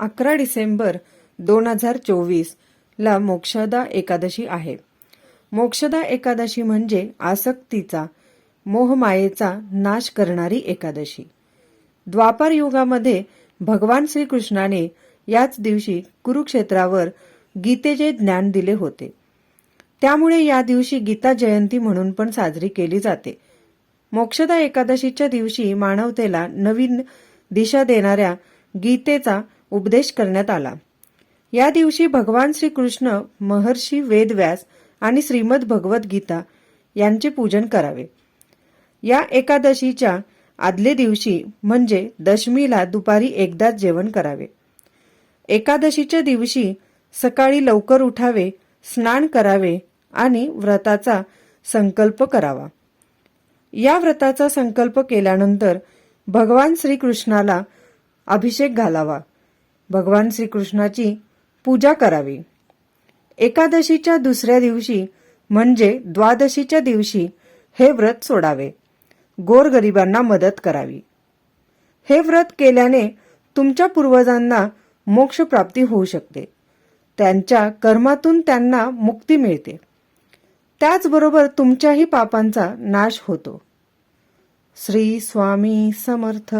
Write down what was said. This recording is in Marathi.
अकरा डिसेंबर दोन हजार चोवीसला मोक्षदा एकादशी आहे. मोक्षदा एकादशी म्हणजे आसक्तीचा मोहमायेचा नाश करणारी एकादशी. द्वापार युगामध्ये भगवान श्रीकृष्णाने याच दिवशी कुरुक्षेत्रावर गीतेचे ज्ञान दिले होते. त्यामुळे या दिवशी गीता जयंती म्हणून पण साजरी केली जाते. मोक्षदा एकादशीच्या दिवशी मानवतेला नवीन दिशा देणाऱ्या गीतेचा उपदेश करण्यात आला. या दिवशी भगवान श्रीकृष्ण महर्षी वेदव्यास आणि श्रीमद भगवत गीता यांचे पूजन करावे. या एकादशीच्या आदले दिवशी म्हणजे दशमीला दुपारी एकदाच जेवण करावे. एकादशीच्या दिवशी सकाळी लवकर उठावे स्नान करावे आणि व्रताचा संकल्प करावा. या व्रताचा संकल्प केल्यानंतर भगवान श्रीकृष्णाला अभिषेक घालावा. भगवान श्रीकृष्णाची पूजा करावी. एकादशीच्या दुसऱ्या दिवशी म्हणजे द्वादशीच्या दिवशी हे व्रत सोडावे. गोरगरिबांना मदत करावी. हे व्रत केल्याने तुमच्या पूर्वजांना मोक्ष प्राप्ती होऊ शकते. त्यांच्या कर्मातून त्यांना मुक्ती मिळते. त्याचबरोबर तुमच्याही पापांचा नाश होतो. श्री स्वामी समर्थ.